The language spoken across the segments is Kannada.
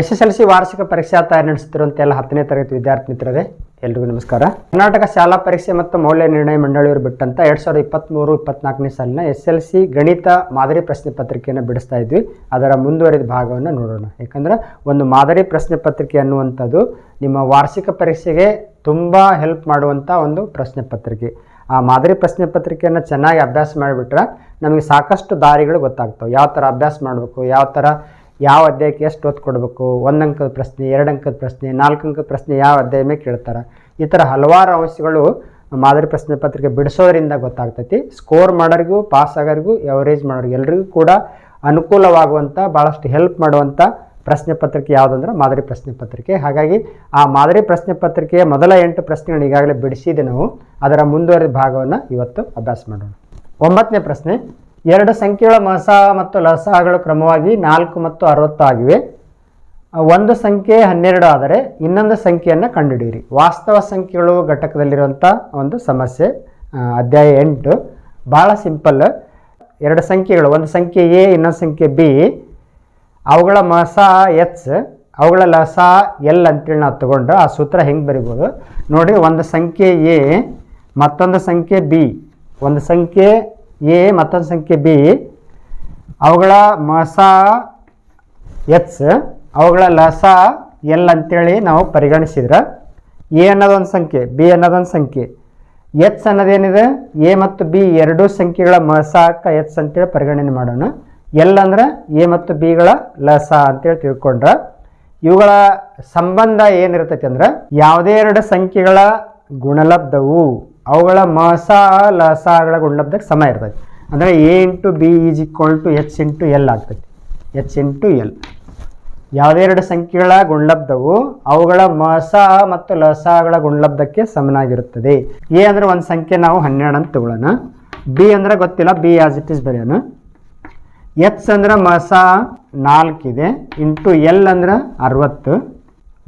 ಎಸ್ ಎಸ್ ಎಲ್ ಸಿ ವಾರ್ಷಿಕ ಪರೀಕ್ಷಾ ತಯಾರಿ ನಡೆಸುತ್ತಿರುವಂತಹ ಎಲ್ಲ ಹತ್ತನೇ ತರಗತಿ ವಿದ್ಯಾರ್ಥಿ ಮಿತ್ರರೇ, ಎಲ್ರಿಗೂ ನಮಸ್ಕಾರ. ಕರ್ನಾಟಕ ಶಾಲಾ ಪರೀಕ್ಷೆ ಮತ್ತು ಮೌಲ್ಯ ನಿರ್ಣಯ ಮಂಡಳಿಯವರು ಬಿಟ್ಟಂತ ಎರಡ್ ಸಾವಿರದ ಇಪ್ಪತ್ತ್ಮೂರು ಇಪ್ಪತ್ನಾಲ್ಕನೇ ಸಾಲಿನ ಎಸ್ ಎಲ್ ಸಿ ಗಣಿತ ಮಾದರಿ ಪ್ರಶ್ನೆ ಪತ್ರಿಕೆಯನ್ನು ಬಿಡಿಸ್ತಾ ಇದ್ವಿ. ಅದರ ಮುಂದುವರಿದ ಭಾಗವನ್ನು ನೋಡೋಣ. ಯಾಕಂದ್ರೆ ಒಂದು ಮಾದರಿ ಪ್ರಶ್ನೆ ಪತ್ರಿಕೆ ಅನ್ನುವಂಥದ್ದು ನಿಮ್ಮ ವಾರ್ಷಿಕ ಪರೀಕ್ಷೆಗೆ ತುಂಬ ಹೆಲ್ಪ್ ಮಾಡುವಂಥ ಒಂದು ಪ್ರಶ್ನೆ ಪತ್ರಿಕೆ. ಆ ಮಾದರಿ ಪ್ರಶ್ನೆ ಪತ್ರಿಕೆಯನ್ನು ಚೆನ್ನಾಗಿ ಅಭ್ಯಾಸ ಮಾಡಿಬಿಟ್ರೆ ನಮಗೆ ಸಾಕಷ್ಟು ದಾರಿಗಳು ಗೊತ್ತಾಗ್ತವೆ. ಯಾವ ಥರ ಅಭ್ಯಾಸ ಮಾಡಬೇಕು, ಯಾವ ಥರ ಯಾವ ಅಧ್ಯಾಯಕ್ಕೆ ಎಷ್ಟು ಒತ್ತು ಕೊಡಬೇಕು? ಒಂದು ಅಂಕದ ಪ್ರಶ್ನೆ ಎರಡು ಅಂಕದ ಪ್ರಶ್ನೆ ನಾಲ್ಕು ಅಂಕದ ಪ್ರಶ್ನೆ ಯಾವ ಅಧ್ಯಾಯ ಮೇಲೆ ಕೇಳ್ತಾರೆ? ಈ ಥರ ಹಲವಾರು ಅಂಶಗಳು ಮಾದರಿ ಪ್ರಶ್ನೆ ಪತ್ರಿಕೆ ಬಿಡಿಸೋದ್ರಿಂದ ಗೊತ್ತಾಗ್ತೈತಿ. ಸ್ಕೋರ್ ಮಾಡೋರಿಗೂ ಪಾಸ್ ಆಗೋರಿಗೂ ಎವರೇಜ್ ಮಾಡೋರಿಗೆ ಎಲ್ರಿಗೂ ಕೂಡ ಅನುಕೂಲವಾಗುವಂಥ ಭಾಳಷ್ಟು ಹೆಲ್ಪ್ ಮಾಡುವಂಥ ಪ್ರಶ್ನೆ ಪತ್ರಿಕೆ ಯಾವುದಂದ್ರೆ ಮಾದರಿ ಪ್ರಶ್ನೆ ಪತ್ರಿಕೆ. ಹಾಗಾಗಿ ಆ ಮಾದರಿ ಪ್ರಶ್ನೆ ಪತ್ರಿಕೆಯ ಮೊದಲ ಎಂಟು ಪ್ರಶ್ನೆಗಳನ್ನ ಈಗಾಗಲೇ ಬಿಡಿಸಿದೆ ನಾವು. ಅದರ ಮುಂದುವರೆದ ಭಾಗವನ್ನು ಇವತ್ತು ಅಭ್ಯಾಸ ಮಾಡೋಣ. ಒಂಬತ್ತನೇ ಪ್ರಶ್ನೆ ಎರಡು ಸಂಖ್ಯೆಗಳ ಮಸ ಮತ್ತು ಲಸಗಳು ಕ್ರಮವಾಗಿ ನಾಲ್ಕು ಮತ್ತು ಅರವತ್ತು ಆಗಿವೆ ಒಂದು ಸಂಖ್ಯೆ ಹನ್ನೆರಡು ಆದರೆ ಇನ್ನೊಂದು ಸಂಖ್ಯೆಯನ್ನು ಕಂಡುಹಿಡಿಯಿರಿ. ವಾಸ್ತವ ಸಂಖ್ಯೆಗಳು ಘಟಕದಲ್ಲಿರುವಂಥ ಒಂದು ಸಮಸ್ಯೆ ಅಧ್ಯಾಯ ಎಂಟು. ಭಾಳ ಸಿಂಪಲ್. ಎರಡು ಸಂಖ್ಯೆಗಳು, ಒಂದು ಸಂಖ್ಯೆ ಎ, ಇನ್ನೊಂದು ಸಂಖ್ಯೆ ಬಿ. ಅವುಗಳ ಮಸ ಎಚ್, ಅವುಗಳ ಲಸ ಎಲ್ ಅಂತೇಳಿ ನಾವು ತಗೊಂಡ್ರೆ ಆ ಸೂತ್ರ ಹೆಂಗೆ ಬರಿಬೋದು? ನೋಡಿ, ಒಂದು ಸಂಖ್ಯೆ ಎ, ಮತ್ತೊಂದು ಸಂಖ್ಯೆ ಬಿ, ಒಂದು ಸಂಖ್ಯೆ ಎ ಮತ್ತೊಂದು ಸಂಖ್ಯೆ ಬಿ. ಅವುಗಳ ಮಸ ಎಚ್, ಅವುಗಳ ಲಸ ಎಲ್ ಅಂತೇಳಿ ನಾವು ಪರಿಗಣಿಸಿದ್ರೆ. ಎ ಅನ್ನೋದೊಂದು ಸಂಖ್ಯೆ, ಬಿ ಅನ್ನೋದೊಂದು ಸಂಖ್ಯೆ. ಎಚ್ ಅನ್ನೋದೇನಿದೆ? ಎ ಮತ್ತು ಬಿ ಎರಡೂ ಸಂಖ್ಯೆಗಳ ಮಸಾಕ ಎಚ್ ಅಂತೇಳಿ ಪರಿಗಣನೆ ಮಾಡೋಣ. ಎಲ್ ಅಂದ್ರೆ ಎ ಮತ್ತು ಬಿಗಳ ಲಸ ಅಂತೇಳಿ ತಿಳ್ಕೊಂಡ್ರೆ. ಇವುಗಳ ಸಂಬಂಧ ಏನಿರ್ತೈತಿ ಅಂದ್ರೆ ಯಾವುದೇ ಎರಡು ಸಂಖ್ಯೆಗಳ ಗುಣಲಬ್ಧವು. ಅವುಗಳ ಮಸ ಲಸಗಳ ಗುಣಲಬ್ಧಕ್ಕೆ ಸಮ ಇರ್ತೈತಿ ಅಂದರೆ A into B is equal to H into L ಆಗ್ತೈತಿ ಎಚ್ ಇಂಟು ಎಲ್ ಯಾವುದೆರಡು ಸಂಖ್ಯೆಗಳ ಗುಣಲಬ್ಧವು ಅವುಗಳ ಮಸ ಮತ್ತು ಲಸಗಳ ಗುಣಲಬ್ಧಕ್ಕೆ ಸಮನಾಗಿರುತ್ತದೆ. ಎ ಅಂದ್ರೆ ಒಂದು ಸಂಖ್ಯೆ, ನಾವು ಹನ್ನೆರಡು ಅಂತ ತಗೊಳ್ಳೋಣ. ಬಿ ಅಂದ್ರೆ ಗೊತ್ತಿಲ್ಲ ಬಿ ಆಸ್ ಇಟ್ ಇಸ್ ಬರೆಯೋಣ. ಎಚ್ ಅಂದ್ರೆ ಮಸ ನಾಲ್ಕಿದೆ ಇಂಟು ಎಲ್ ಅಂದ್ರೆ ಅರವತ್ತು.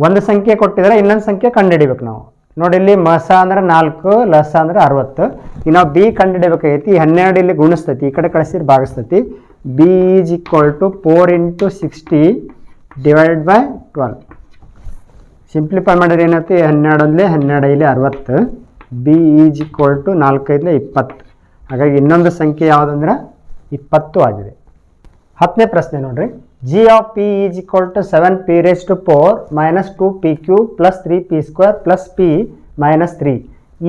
ಒಂದು ಸಂಖ್ಯೆ ಕೊಟ್ಟಿದ್ರೆ ಇನ್ನೊಂದು ಸಂಖ್ಯೆ ಕಂಡುಹಿಡಿಬೇಕು ನಾವು. ನೋಡಿ ಇಲ್ಲಿ ಮಸ ಅಂದ್ರೆ ನಾಲ್ಕು, ಲಸ ಅಂದ್ರೆ ಅರವತ್ತು. ಈಗ ನಾವು ಬಿ ಕಂಡುಹಿಡಬೇಕಾಗೈತಿ ಹನ್ನೆರಡು ಇಲ್ಲಿ ಗುಣಿಸ್ತೈತಿ, ಈ ಕಡೆ ಕಳಿಸಿದ್ರೆ ಭಾಗಿಸ್ತೈತಿ. B is equal to four into sixty divide by twelve simplify ಮಾಡಿದ್ರೆ ಏನೈತಿ ಹನ್ನೆರಡಲ್ಲಿ ಹನ್ನೆರಡು, ಇಲ್ಲಿ ಅರವತ್ತು. ಬಿ ಈಸ್ ಈಕ್ವಲ್ ಟು ನಾಲ್ಕೈದಲೆ ಇಪ್ಪತ್ತು. ಹಾಗಾಗಿ ಇನ್ನೊಂದು ಸಂಖ್ಯೆ ಯಾವುದಂದ್ರೆ ಇಪ್ಪತ್ತು ಆಗಿದೆ. ಹತ್ತನೇ ಪ್ರಶ್ನೆ ನೋಡ್ರಿ. G of P is equal to seven P raise to four minus two P Q plus three P square plus P minus three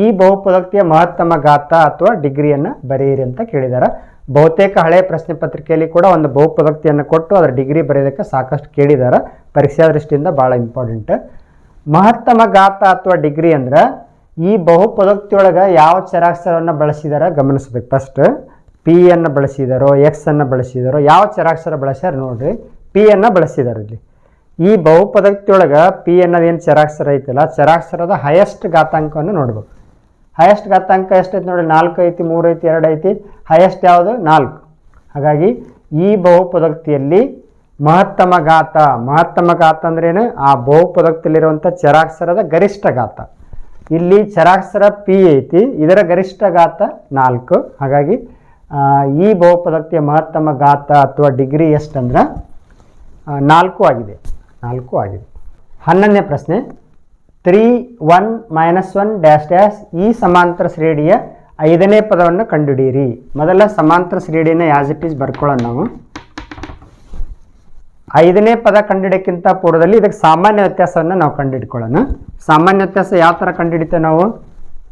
ಈ ಬಹುಪದಕ್ತಿಯ ಮಹತ್ತಮ ಗಾತ್ರ ಅಥವಾ ಡಿಗ್ರಿಯನ್ನು ಬರೆಯಿರಿ ಅಂತ ಕೇಳಿದ್ದಾರೆ ಬಹುತೇಕ ಹಳೆಯ ಪ್ರಶ್ನೆ ಪತ್ರಿಕೆಯಲ್ಲಿ ಕೂಡ ಒಂದು ಬಹುಪದಕ್ತಿಯನ್ನು ಕೊಟ್ಟು ಅದರ ಡಿಗ್ರಿ ಬರೆಯೋದಕ್ಕೆ ಸಾಕಷ್ಟು ಕೇಳಿದ್ದಾರೆ ಪರೀಕ್ಷಾ ದೃಷ್ಟಿಯಿಂದ ಭಾಳ ಇಂಪಾರ್ಟೆಂಟ್ ಮಹತ್ತಮ ಗಾತ್ರ ಅಥವಾ ಡಿಗ್ರಿ ಅಂದ್ರೆ ಈ ಬಹುಪದಕ್ತಿಯೊಳಗೆ ಯಾವ ಚರಾಕ್ಷರವನ್ನು ಬಳಸಿದಾರ ಗಮನಿಸ್ಬೇಕು. ಫಸ್ಟ್ ಪಿ ಅನ್ನು ಬಳಸಿದಾರೋ ಎಕ್ಸ್ ಅನ್ನು ಬಳಸಿದಾರೋ, ಯಾವ ಚರಾಕ್ಷರ ಬಳಸ್ಯಾರ ನೋಡ್ರಿ ಪಿ ಅನ್ನು ಬಳಸಿದಾರೆ ಇಲ್ಲಿ. ಈ ಬಹುಪದಕ್ತಿಯೊಳಗೆ ಪಿ ಅನ್ನೋದೇನು ಚರಾಕ್ಷರ ಐತಲ್ಲ, ಚರಾಕ್ಷರದ ಹೈಯೆಸ್ಟ್ ಘಾತಾಂಕವನ್ನು ನೋಡ್ಬೇಕು. ಹೈಯೆಸ್ಟ್ ಘಾತಾಂಕ ಎಷ್ಟೈತಿ ನೋಡಿ ನಾಲ್ಕು ಐತಿ, ಮೂರು ಐತಿ, ಎರಡು ಐತಿ ಹೈಯೆಸ್ಟ್ ಯಾವುದು? ನಾಲ್ಕು. ಹಾಗಾಗಿ ಈ ಬಹುಪದಕ್ತಿಯಲ್ಲಿ ಮಹತ್ತಮ ಘಾತ ಮಹತ್ತಮ ಘಾತ ಅಂದ್ರೇನು? ಆ ಬಹುಪದಕ್ತಿಯಲ್ಲಿರುವಂಥ ಚರಾಕ್ಷರದ ಗರಿಷ್ಠ ಘಾತ. ಇಲ್ಲಿ ಚರಾಕ್ಷರ ಪಿ ಐತಿ, ಇದರ ಗರಿಷ್ಠ ಘಾತ ನಾಲ್ಕು. ಹಾಗಾಗಿ ಈ ಬಹುಪದಕ್ಕೆ ಮಹತ್ತಮ ಗಾತ್ರ ಅಥವಾ ಡಿಗ್ರಿ ಎಷ್ಟಂದ್ರೆ ಅಂದ್ರೆ ನಾಲ್ಕು ಆಗಿದೆ. ನಾಲ್ಕು ಆಗಿದೆ. ಹನ್ನೊಂದನೇ ಪ್ರಶ್ನೆ. Three one minus one dash dash ಈ ಸಮಾಂತರ ಶ್ರೇಣಿಯ ಐದನೇ ಪದವನ್ನು ಕಂಡುಹಿಡಿಯಿರಿ. ಮೊದಲ ಸಮಾಂತರ ಶ್ರೇಣಿನ ಯಾಜ್ ಇಟ್ ಈಸ್ ಬರ್ಕೊಳ್ಳೋಣ ನಾವು. ಐದನೇ ಪದ ಕಂಡುಹಿಡಿಯಕ್ಕಿಂತ ಪೂರ್ವದಲ್ಲಿ ಇದಕ್ಕೆ ಸಾಮಾನ್ಯ ವ್ಯತ್ಯಾಸವನ್ನು ನಾವು ಕಂಡುಹಿಡ್ಕೊಳ್ಳೋಣ. ಸಾಮಾನ್ಯ ವ್ಯತ್ಯಾಸ ಯಾವ ಥರ ಕಂಡುಹಿಡಿತೇವೆ ನಾವು?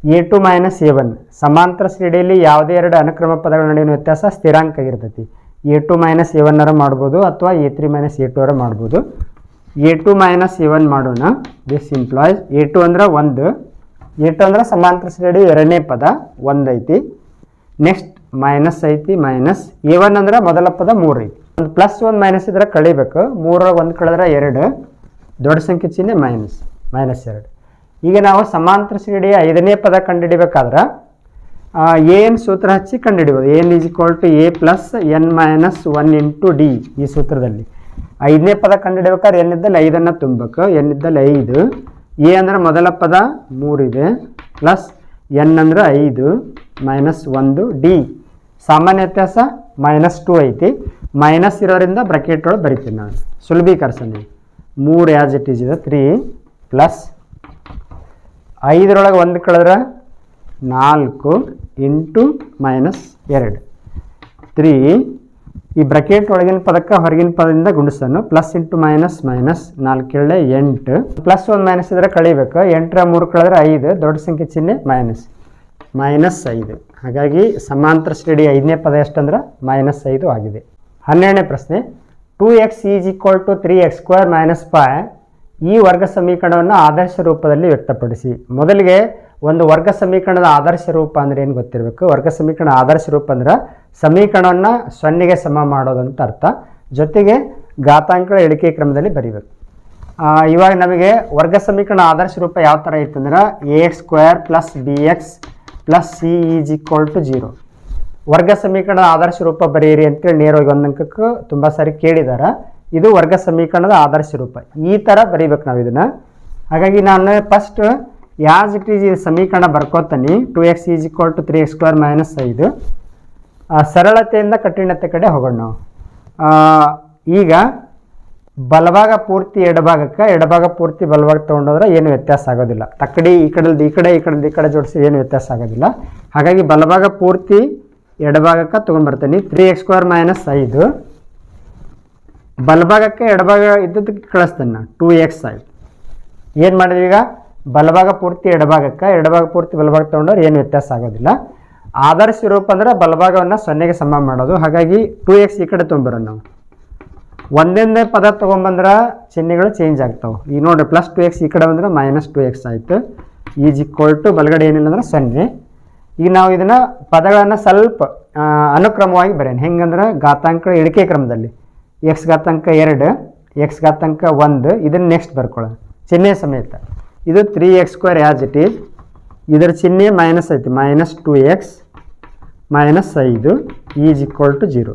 A two minus A one ಸಮಾಂತರ ಶ್ರೇಣಿಯಲ್ಲಿ ಯಾವುದೇ ಎರಡು ಅನುಕ್ರಮ ಪದಗಳ ನಡುವಿನ ವ್ಯತ್ಯಾಸ ಸ್ಥಿರಾಂಕ ಆಗಿರ್ತೈತಿ ಎ ಟು ಮೈನಸ್ ಎ ಮಾಡ್ಬೋದು ಅಥವಾ A three minus A two ಅವರ ಮಾಡ್ಬೋದು. A two minus A one ಮಾಡೋಣ. ದಿಸ್ ಇಂಪ್ಲಾಯ್ಸ್ ಎ ಟು ಅಂದ್ರೆ ಒಂದು. ಎ ಟು ಅಂದ್ರೆ ಸಮಾಂತರ ಶ್ರೇಣಿ ಎರಡನೇ ಪದ, ಒಂದು ಐತಿ. ನೆಕ್ಸ್ಟ್ ಮೈನಸ್ ಐತಿ ಮೈನಸ್ ಎ ಒನ್ ಅಂದ್ರೆ ಮೊದಲ ಪದ ಮೂರು ಐತಿ. ಒಂದು ಪ್ಲಸ್ ಒಂದು ಮೈನಸ್ ಇದ್ರೆ ಕಳಿಬೇಕು. ಮೂರ ಒಂದು ಕಳೆದ್ರೆ ಎರಡು. ದೊಡ್ಡ ಸಂಖ್ಯೆ ಚಿಹ್ನೆ ಮೈನಸ್ ಮೈನಸ್ ಎರಡು. ಈಗ ನಾವು ಸಮಾಂತರ ಶ್ರೇಣಿಯ ಐದನೇ ಪದ ಕಂಡುಹಿಡಿಬೇಕಾದ್ರೆ ಏನು ಸೂತ್ರ ಹಚ್ಚಿ ಕಂಡುಹಿಡಿಬೋದು. N is equal to A plus N minus one into D ಈ ಸೂತ್ರದಲ್ಲಿ. ಐದನೇ ಪದ ಕಂಡಿಡಿಬೇಕಾದ್ರೆ ಏನಿದ್ದಲ್ಲಿ ಐದನ್ನು ತುಂಬಬೇಕು. ಎನ್ನಿದ್ದಲ್ಲಿ ಐದು. ಎ ಅಂದ್ರೆ ಮೊದಲ ಪದ ಮೂರಿದೆ. ಪ್ಲಸ್ ಎನ್ ಅಂದ್ರೆ ಐದು ಮೈನಸ್ ಒಂದು ಡಿ ಸಾಮಾನ್ಯ ವ್ಯತ್ಯಾಸ ಮೈನಸ್ ಟು ಐತಿ. ಮೈನಸ್ ಇರೋರಿಂದ ಬ್ರಕೆಟ್ ಒಳಗೆ ಬರಿತೀನಿ ನಾನು. ಸುಲಭೀಕರಿಸೋಣ ಮೂರು ಆ್ಯಸ್ ಇಟ್ ಈಸ್ ಇದೆ. ತ್ರೀ ಪ್ಲಸ್ ಐದರೊಳಗೆ ಒಂದು ಕಳೆದ್ರೆ ನಾಲ್ಕು ಇಂಟು ಮೈನಸ್ ಎರಡು. ತ್ರೀ, ಈ ಬ್ರಕೆಟ್ ಒಳಗಿನ ಪದಕ್ಕೆ ಹೊರಗಿನ ಪದದಿಂದ ಗುಣಿಸೋನು ಪ್ಲಸ್ ಇಂಟು ಮೈನಸ್ ಮೈನಸ್ ನಾಲ್ಕೇಳೆ ಎಂಟು. ಪ್ಲಸ್ ಒಂದು ಮೈನಸ್ ಇದ್ರೆ ಕಳಿಬೇಕು. ಎಂಟರ ಮೂರು ಕಳೆದ್ರೆ ಐದು, ದೊಡ್ಡ ಸಂಖ್ಯೆ ಚಿಹ್ನೆ ಮೈನಸ್. ಮೈನಸ್ ಐದು. ಹಾಗಾಗಿ ಸಮಾಂತರ ಶ್ರೇಣಿ ಐದನೇ ಪದ ಎಷ್ಟಂದ್ರೆ? ಮೈನಸ್ ಐದು ಆಗಿದೆ. ಹನ್ನೆರಡನೇ ಪ್ರಶ್ನೆ, two X is equal to three X square minus five ಈ ವರ್ಗ ಸಮೀಕರಣವನ್ನು ಆದರ್ಶ ರೂಪದಲ್ಲಿ ವ್ಯಕ್ತಪಡಿಸಿ. ಮೊದಲಿಗೆ ಒಂದು ವರ್ಗ ಸಮೀಕರಣದ ಆದರ್ಶ ರೂಪ ಅಂದರೆ ಏನು ಗೊತ್ತಿರಬೇಕು? ವರ್ಗ ಸಮೀಕರಣ ಆದರ್ಶ ರೂಪ ಅಂದ್ರೆ ಸಮೀಕರಣವನ್ನು ಸೊನ್ನೆಗೆ ಸಮ ಮಾಡೋದಂತ ಅರ್ಥ. ಜೊತೆಗೆ ಘಾತಾಂಕಗಳ ಇಳಿಕೆ ಕ್ರಮದಲ್ಲಿ ಬರೀಬೇಕು. ಇವಾಗ ನಮಗೆ ವರ್ಗ ಸಮೀಕರಣ ಆದರ್ಶ ರೂಪ ಯಾವ ಥರ ಇತ್ತು ಅಂದ್ರೆ a x square plus b x plus c is equal to zero. ವರ್ಗ ಸಮೀಕರಣದ ಆದರ್ಶ ರೂಪ ಬರೆಯಿರಿ ಅಂತೇಳಿ ನೇರವಾಗಿ ಒಂದು ತುಂಬ ಸಾರಿ ಕೇಳಿದಾರ. ಇದು ವರ್ಗ ಸಮೀಕರಣದ ಆದರ್ಶ ರೂಪ. ಈ ಥರ ಬರೀಬೇಕು ನಾವು ಇದನ್ನು. ಹಾಗಾಗಿ ನಾನು ಫಸ್ಟ್ ಯಾಸ್ ಇಟ್ ಈಸ್ ಈ ಸಮೀಕರಣ ಬರ್ಕೋತೀನಿ. Two x is equal to three x square minus ಐದು. ಸರಳತೆಯಿಂದ ಕಠಿಣತೆ ಕಡೆ ಹೋಗೋಣ ನಾವು. ಈಗ ಬಲಭಾಗ ಪೂರ್ತಿ ಎಡಭಾಗಕ್ಕೆ ಎಡಭಾಗ ಪೂರ್ತಿ ಬಲಭಾಗ ತೊಗೊಂಡೋದ್ರೆ ಏನು ವ್ಯತ್ಯಾಸ ಆಗೋದಿಲ್ಲ. ತಕ್ಕಡಿ ಈ ಕಡೆದು ಈ ಕಡೆ, ಈ ಕಡೆದು ಈ ಕಡೆ ಜೋಡಿಸಿ ಏನು ವ್ಯತ್ಯಾಸ ಆಗೋದಿಲ್ಲ. ಹಾಗಾಗಿ ಬಲಭಾಗ ಪೂರ್ತಿ ಎಡಭಾಗಕ್ಕೆ ತೊಗೊಂಡ್ಬರ್ತೀನಿ ತ್ರೀ ಎಕ್ಸ್ ಸ್ಕ್ವೇರ್ ಮೈನಸ್ ಐದು. ಬಲಭಾಗಕ್ಕೆ ಎಡಭಾಗ ಇದ್ದದಕ್ಕೆ ಕಳಿಸ್ತೇನೆ ನಾನು. ಟೂ ಎಕ್ಸ್ ಆಯ್ತು. ಏನು ಮಾಡಿದ್ವಿ ಈಗ? ಬಲಭಾಗ ಪೂರ್ತಿ ಎಡಭಾಗಕ್ಕೆ, ಎಡಭಾಗ ಪೂರ್ತಿ ಬಲಭಾಗ ತೊಗೊಂಡ್ರೆ ಏನು ವ್ಯತ್ಯಾಸ ಆಗೋದಿಲ್ಲ. ಆದರ್ಶ ರೂಪ ಅಂದ್ರೆ ಬಲಭಾಗವನ್ನು ಸೊನ್ನೆಗೆ ಸಮ ಮಾಡೋದು. ಹಾಗಾಗಿ ಟೂ ಎಕ್ಸ್ ಈ ಕಡೆ ತೊಗೊಂಬರೋಣ ನಾವು. ಒಂದೊಂದೇ ಪದ ತೊಗೊಂಬಂದ್ರೆ ಚಿಹ್ನೆಗಳು ಚೇಂಜ್ ಆಗ್ತಾವೆ. ಈಗ ನೋಡಿರಿ ಪ್ಲಸ್ ಟು ಎಕ್ಸ್ ಈ ಕಡೆ ಬಂದ್ರೆ ಮೈನಸ್ ಟು ಎಕ್ಸ್ ಆಯಿತು. ಈಜ್ ಈಕ್ವಲ್ ಟು ಬಲಗಡೆ ಏನಿಲ್ಲ ಅಂದ್ರೆ ಸೊನ್ನೆ. ಈಗ ನಾವು ಇದನ್ನು ಪದಗಳನ್ನು ಸ್ವಲ್ಪ ಅನುಕ್ರಮವಾಗಿ ಬರೆಯೋಣ. ಹೆಂಗಂದ್ರೆ ಘಾತಾಂಕ ಇಳಿಕೆ ಕ್ರಮದಲ್ಲಿ. ಎಕ್ಸ್ ಘಾತಾಂಕ ಎರಡು ಎಕ್ಸ್ ಘಾತಾಂಕ ಒಂದು, ಇದನ್ನು ನೆಕ್ಸ್ಟ್ ಬರ್ಕೊಳ್ಳೋಣ. ಚಿಹ್ನೆ ಸಮೇತ. ಇದು three x square as it is ಇದರ ಚಿಹ್ನೆ ಮೈನಸ್ ಐತಿ ಮೈನಸ್ ಟು ಎಕ್ಸ್ ಮೈನಸ್ ಐದು ಈಸ್ ಈಕ್ವಲ್ ಟು ಜೀರೋ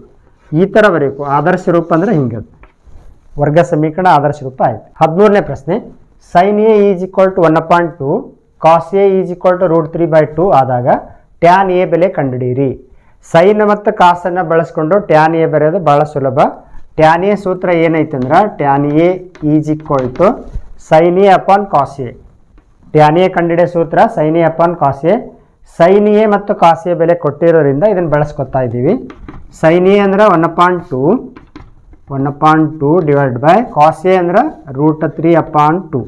ಈ ಥರ ಬರೀಬೇಕು. ಆದರ್ಶ ರೂಪ ಅಂದರೆ ಹಿಂಗೆ ವರ್ಗ ಸಮೀಕರಣ ಆದರ್ಶ ರೂಪ ಆಯ್ತು. ಹದಿಮೂರನೇ ಪ್ರಶ್ನೆ. Sine a is equal to one point two cos a is equal to root three by two ಆದಾಗ ಟ್ಯಾನ್ ಎ ಬೆಲೆ ಕಂಡುಹಿಡಿಯಿರಿ. ಸೈನ್ ಮತ್ತು ಕಾಸನ್ನು ಬಳಸ್ಕೊಂಡು ಟ್ಯಾನ್ ಎ ಬರೆಯೋದು ಭಾಳ ಸುಲಭ. ಟ್ಯಾನ್ ಎ ಸೂತ್ರ ಏನೈತೆ ಅಂದ್ರೆ tan a is equal to sine a upon cos a tan a ಕಂಡುಹಿಡಿಯೋ ಸೂತ್ರ sine a upon cos a sine a ಮತ್ತು ಕಾಸ್ ಎ ಬೆಲೆ ಕೊಟ್ಟಿರೋದ್ರಿಂದ ಇದನ್ನು ಬಳಸ್ಕೊತಾ ಇದ್ದೀವಿ. ಸೈನ್ ಎ ಅಂದ್ರೆ one upon two one upon two divide by cos a ಅಂದ್ರೆ ರೂಟ್ ತ್ರೀ ಅಪಾನ್ ಟು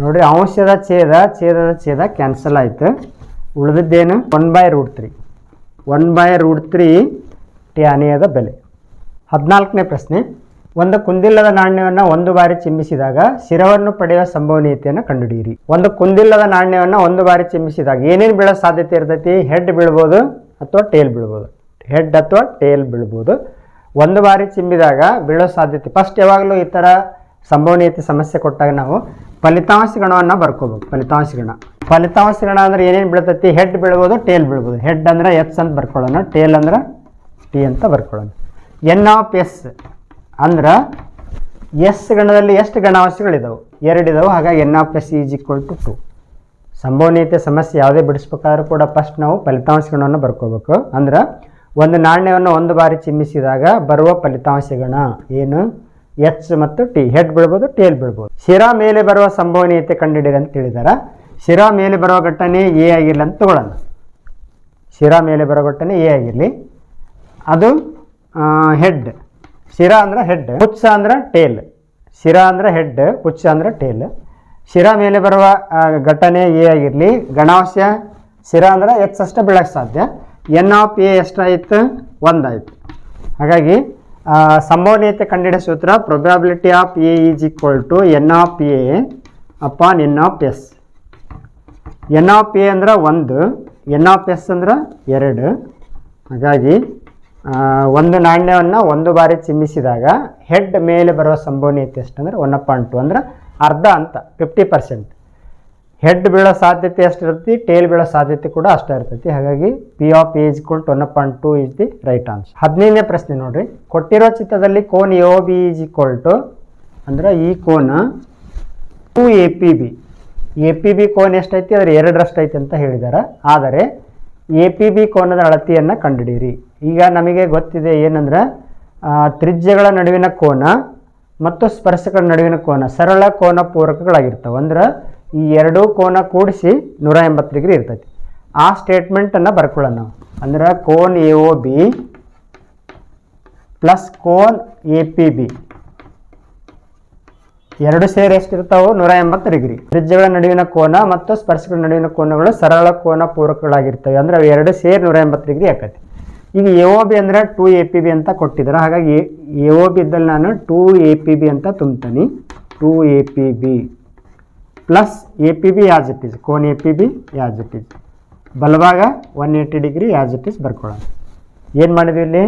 ನೋಡ್ರಿ ಅಂಶದ ಛೇದ, ಛೇದದ ಛೇದ ಕ್ಯಾನ್ಸಲ್ ಆಯಿತು. ಉಳಿದಿದ್ದೇನು? One by root three one by root three ಟ್ಯಾನಿಯದ ಬೆಲೆ. ಹದಿನಾಲ್ಕನೇ ಪ್ರಶ್ನೆ. ಒಂದು ಕುಂದಿಲ್ಲದ ನಾಣ್ಯವನ್ನು ಒಂದು ಬಾರಿ ಚಿಮ್ಮಿಸಿದಾಗ ಶಿರವನ್ನು ಪಡೆಯುವ ಸಂಭವನೀಯತೆಯನ್ನು ಕಂಡುಹಿಡಿಯಿರಿ. ಒಂದು ಕುಂದಿಲ್ಲದ ನಾಣ್ಯವನ್ನು ಒಂದು ಬಾರಿ ಚಿಮ್ಮಿಸಿದಾಗ ಏನೇನು ಬೀಳೋ ಸಾಧ್ಯತೆ ಇರ್ತೈತಿ? ಹೆಡ್ ಬೀಳ್ಬೋದು ಅಥವಾ ಟೇಲ್ ಬೀಳ್ಬೋದು? ಹೆಡ್ ಅಥವಾ ಟೇಲ್ ಬೀಳ್ಬೋದು. ಒಂದು ಬಾರಿ ಚಿಮ್ಮಿದಾಗ ಬೀಳೋ ಸಾಧ್ಯತೆ. ಫಸ್ಟ್ ಯಾವಾಗಲೂ ಈ ಥರ ಸಂಭವನೀಯತೆ ಸಮಸ್ಯೆ ಕೊಟ್ಟಾಗ ನಾವು ಫಲಿತಾಂಶ ಗಣವನ್ನು ಬರ್ಕೋಬೇಕು. ಫಲಿತಾಂಶ ಗಣ. ಫಲಿತಾಂಶ ಗಣ ಅಂದ್ರೆ ಏನೇನು ಬೀಳ್ತೈತಿ? ಹೆಡ್ ಬೀಳ್ಬೋದು, ಟೇಲ್ ಬೀಳ್ಬೋದು. ಹೆಡ್ ಅಂದ್ರೆ ಎಚ್ ಅಂತ ಬರ್ಕೊಳ್ಳೋಣ. ಟೇಲ್ ಅಂದ್ರೆ ಟಿ ಅಂತ ಬರ್ಕೊಳ್ಳೋಣ. ಎನ್ ಆಫ್ ಎಸ್ ಅಂದ್ರೆ ಎಸ್ ಗಣದಲ್ಲಿ ಎಷ್ಟು ಗಣಾಂಶಗಳಿದಾವೆ ಎರಡು ಇದಾವೆ ಹಾಗಾಗಿ n of S is equal to two ಸಂಭವನೀಯತೆ ಸಮಸ್ಯೆ ಯಾವುದೇ ಬಿಡಿಸ್ಬೇಕಾದ್ರೂ ಕೂಡ ಫಸ್ಟ್ ನಾವು ಫಲಿತಾಂಶಗಳನ್ನು ಬರ್ಕೋಬೇಕು. ಅಂದ್ರೆ ಒಂದು ನಾಣ್ಯವನ್ನು ಒಂದು ಬಾರಿ ಚಿಮ್ಮಿಸಿದಾಗ ಬರುವ ಫಲಿತಾಂಶಗಣ ಏನು? ಎಚ್ ಮತ್ತು ಟಿ ಹೆಡ್ ಬೀಳ್ಬೋದು ಟೇಲ್ ಬೀಳ್ಬೋದು. ಶಿರಾ ಮೇಲೆ ಬರುವ ಸಂಭವನೀಯತೆ ಕಂಡುಹಿಡಿಯಿರಿ ಅಂತ ಹೇಳಿದಾರೆ. ಶಿರಾ ಮೇಲೆ ಬರುವ ಘಟನೆ ಎ ಆಗಿರಲಿ ಅಂತ ತಗೊಳ್ಳೋಣ. ಶಿರಾ ಮೇಲೆ ಬರೋ ಘಟನೆ ಎ ಆಗಿರಲಿ. ಅದು ಹೆಡ್ ಶಿರಾ ಅಂದ್ರೆ ಹೆಡ್ ಪುಚ್ಚ ಅಂದ್ರೆ ಟೇಲ್ ಶಿರಾ ಅಂದ್ರೆ ಹೆಡ್ ಪುಚ್ಚ ಅಂದ್ರೆ ಟೇಲ್ ಶಿರಾ ಮೇಲೆ ಬರುವ ಘಟನೆ ಎ ಆಗಿರಲಿ ಗಣಾಂಶ ಶಿರಾ ಅಂದ್ರೆ ಎಕ್ಸ್ ಅಷ್ಟೇ ಬೆಳಕ್ ಸಾಧ್ಯ. ಎನ್ ಆಫ್ ಎ ಎಷ್ಟಾಯಿತು? ಒಂದಾಯಿತು. ಹಾಗಾಗಿ ಸಂಭವನೀಯತೆ ಕಂಡಿಡ ಸೂತ್ರ probability of A is equal to n of A upon n of S n of A ಅಂದ್ರೆ ಒಂದು ಎನ್ ಆಫ್ ಎಸ್ ಅಂದ್ರೆ ಎರಡು. ಹಾಗಾಗಿ ಒಂದು ನಾಣ್ಯವನ್ನು ಒಂದು ಬಾರಿ ಚಿಮ್ಮಿಸಿದಾಗ ಹೆಡ್ ಮೇಲೆ ಬರುವ ಸಂಭವನೀಯತೆ ಎಷ್ಟಂದರೆ ಒನ್ ಪಾಯಿಂಟ್ ಟು ಅಂದ್ರೆ ಅರ್ಧ ಅಂತ ಫಿಫ್ಟಿ ಪರ್ಸೆಂಟ್ ಹೆಡ್ ಬೀಳೋ ಸಾಧ್ಯತೆ ಎಷ್ಟಿರ್ತೈತಿ ಟೇಲ್ ಬೀಳೋ ಸಾಧ್ಯತೆ ಕೂಡ ಅಷ್ಟೇ ಇರ್ತೈತಿ. ಹಾಗಾಗಿ P of H equal one point two is the right answer ಹದಿನೈದನೇ ಪ್ರಶ್ನೆ ನೋಡಿರಿ. ಕೊಟ್ಟಿರೋ ಚಿತ್ರದಲ್ಲಿ cone A B is equal to ಅಂದ್ರೆ ಈ ಕೋನ two A P B A P B cone ಎಷ್ಟೈತಿ? ಅದ್ರ ಎರಡರಷ್ಟೈತಿ ಅಂತ ಹೇಳಿದ್ದಾರೆ ಆದರೆ ಎ ಪಿ ಬಿ ಕೋನದ ಅಳತೆಯನ್ನು ಕಂಡುಹಿಡಿಯಿರಿ. ಈಗ ನಮಗೆ ಗೊತ್ತಿದೆ ಏನಂದ್ರೆ ತ್ರಿಜ್ಯಗಳ ನಡುವಿನ ಕೋನ ಮತ್ತು ಸ್ಪರ್ಶಗಳ ನಡುವಿನ ಕೋನ ಸರಳ ಕೋನ ಪೂರಕಗಳಾಗಿರ್ತವೆ ಅಂದ್ರೆ ಈ ಎರಡೂ ಕೋನ ಕೂಡಿಸಿ ನೂರ ಎಂಬತ್ತು ಡಿಗ್ರಿ ಇರ್ತೈತಿ. ಆ ಸ್ಟೇಟ್ಮೆಂಟನ್ನು ಬರ್ಕೊಳ್ಳೋಣ ನಾವು. ಅಂದ್ರೆ ಕೋನ್ ಎ ಒ ಬಿ ಪ್ಲಸ್ ಕೋನ್ ಎ ಪಿ ಬಿ ಎರಡು ಸೇರಿ ಎಷ್ಟಿರ್ತಾವೆ ನೂರ ಎಂಬತ್ತು ಡಿಗ್ರಿ. ತ್ರಿಜ್ಯಗಳ ನಡುವಿನ ಕೋನ ಮತ್ತು ಸ್ಪರ್ಶಗಳ ನಡುವಿನ ಕೋನಗಳು ಸರಳ ಕೋನ ಪೂರಕಗಳಾಗಿರ್ತವೆ ಅಂದ್ರೆ ಅವು ಎರಡು ಸೇರಿ ನೂರ ಎಂಬತ್ತು ಡಿಗ್ರಿ ಆಕತಿ. ಈಗ ಎ ಒ ಬಿ ಅಂದರೆ ಟೂ ಎ ಪಿ ಬಿ ಅಂತ ಕೊಟ್ಟಿದ್ದಾರೆ ಹಾಗಾಗಿ ಎ ಓ ಬಿ ಇದ್ದಲ್ಲಿ ನಾನು ಟೂ ಎ ಪಿ ಬಿ ಅಂತ ತುಂಬ್ತೀನಿ two A P B plus A P B as it cone A P B as it is ಬಲಭಾಗ one eighty degree as it is ಬರ್ಕೊಳ್ಳೋಣ ಏನು ಮಾಡಿದ್ವಿ ಇಲ್ಲಿ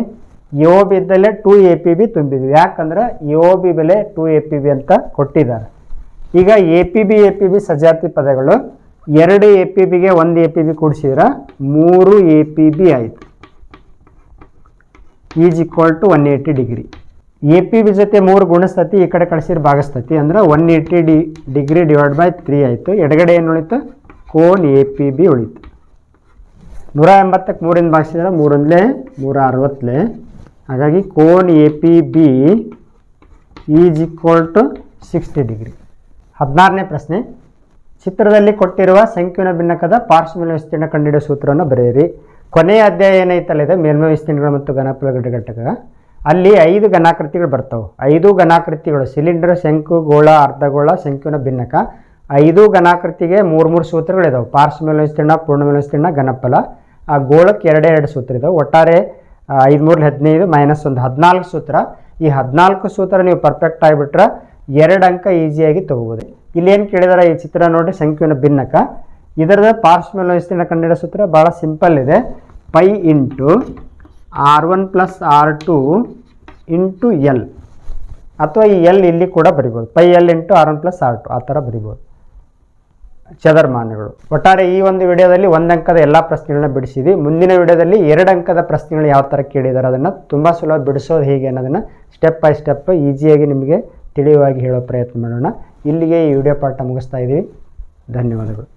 ಎ ಒ ಬಿ ಇದ್ದಲ್ಲೇ ಟೂ ಎ ಪಿ ಬಿ ತುಂಬಿದ್ವಿ ಯಾಕಂದ್ರೆ ಎ ಒ ಬಿ ಬೆಲೆ ಟೂ ಎ ಪಿ ಬಿ ಅಂತ ಕೊಟ್ಟಿದ್ದಾರೆ ಈಗ A P B A P B ಸಜಾತಿ ಪದಗಳು ಎರಡು ಎ ಪಿ ಬಿಗೆ ಒಂದು ಎ ಪಿ ಬಿ ಕೂಡಿಸಿದ್ರೆ ಮೂರು ಎ ಪಿ ಬಿ ಆಯಿತು is equal to one eighty degree. A P B ಜೊತೆ ಮೂರು ಗುಣಿಸ್ತತಿ ಈ ಕಡೆ ಕಳಿಸಿರ್ ಭಾಗಿಸ್ತತಿ ಅಂದ್ರೆ one eighty D degree divide by three ಆಯಿತು. ಎಡಗಡೆ ಏನು ಉಳಿತು? ಕೋನ್ ಎ ಪಿ ಬಿ ಉಳಿತು. ನೂರ ಎಂಬತ್ತಕ್ಕೆ ಮೂರಿಂದ ಭಾಗಿಸಿದ್ರೆ ಮೂರೊಂದಲೇ, ನೂರ ಅರವತ್ತಲೇ ಹಾಗಾಗಿ cone A P B is equal to sixty degree. ಹದಿನಾರನೇ ಪ್ರಶ್ನೆ. ಚಿತ್ರದಲ್ಲಿ ಕೊಟ್ಟಿರುವ ಸಂಕೀರ್ಣ ಭಿನ್ನಕದ ಪಾರ್ಶ್ವ ವಿಸ್ತೀರ್ಣ ಕಂಡಿಡಿಯುವ ಸೂತ್ರವನ್ನು ಬರೆಯಿರಿ. ಕೊನೆಯ ಅಧ್ಯಾಯ ಏನೈತಲ್ಲ ಇದೆ? ಮೇಲ್ಮೈ ವಿಸ್ತೀರ್ಣಗಳು ಮತ್ತು ಘನಫಲ ಘಟಕ. ಅಲ್ಲಿ ಐದು ಘನಾಕೃತಿಗಳು ಬರ್ತಾವೆ. ಐದು ಘನಾಕೃತಿಗಳು, ಸಿಲಿಂಡರ್, ಶಂಕು, ಗೋಳ, ಅರ್ಧಗೋಳ ಶಂಕುವಿನ ಭಿನ್ನಕ. ಐದು ಘನಾಕೃತಿಗೆ ಮೂರು ಮೂರು ಸೂತ್ರಗಳಿದಾವೆ ಪಾರ್ಶ್ವ ವಿಸ್ತೀರ್ಣ, ಪೂರ್ಣ ವಿಸ್ತೀರ್ಣ ಘನಪಲ ಆ ಗೋಳಕ್ಕೆ ಎರಡೇ ಎರಡು ಸೂತ್ರ ಇದಾವೆ. ಒಟ್ಟಾರೆ ಐದು ಮೂರು ಹದಿನೈದು ಮೈನಸ್ ಒಂದು ಹದಿನಾಲ್ಕು ಸೂತ್ರ. ಈ ಹದಿನಾಲ್ಕು ಸೂತ್ರ ನೀವು ಪರ್ಫೆಕ್ಟ್ ಆಗಿಬಿಟ್ರೆ ಎರಡು ಅಂಕ ಈಸಿಯಾಗಿ ತೊಗೋಬೋದು. ಇಲ್ಲೇನು ಕೇಳಿದಾರೆ ಈ ಚಿತ್ರ ನೋಡಿ ಶಂಕುವಿನ ಭಿನ್ನಕ. ಇದರದ ಪಾರ್ಶ್ವ ವಿಸ್ತೀರ್ಣ ಕಂಡಿಡೋ ಸೂತ್ರ ಭಾಳ ಸಿಂಪಲ್ ಇದೆ. Pi into r one plus r two into l ಅಥವಾ ಈ ಎಲ್ ಇಲ್ಲಿ ಕೂಡ ಬರಿಬೋದು. Pi l into r one plus r two ಆ ಥರ ಬರಿಬೋದು. ಚದರ್ಮಾನಗಳು ಒಟ್ಟಾರೆ ಈ ಒಂದು ವಿಡಿಯೋದಲ್ಲಿ ಒಂದು ಅಂಕದ ಎಲ್ಲ ಪ್ರಶ್ನೆಗಳನ್ನ ಬಿಡಿಸಿದ್ವಿ. ಮುಂದಿನ ವಿಡಿಯೋದಲ್ಲಿ ಎರಡು ಅಂಕದ ಪ್ರಶ್ನೆಗಳು ಯಾವ ಥರ ಕೇಳಿದ್ದಾರೆ ಅದನ್ನು ತುಂಬ ಸುಲಭ ಬಿಡಿಸೋದು ಹೇಗೆ ಅನ್ನೋದನ್ನು ಸ್ಟೆಪ್ ಬೈ ಸ್ಟೆಪ್ ಈಸಿಯಾಗಿ ನಿಮಗೆ ತಿಳಿಯುವಾಗಿ ಹೇಳೋ ಪ್ರಯತ್ನ ಮಾಡೋಣ. ಇಲ್ಲಿಗೆ ಈ ವಿಡಿಯೋ ಪಾಠ ಮುಗಿಸ್ತಾ ಇದ್ದೀವಿ ಧನ್ಯವಾದಗಳು.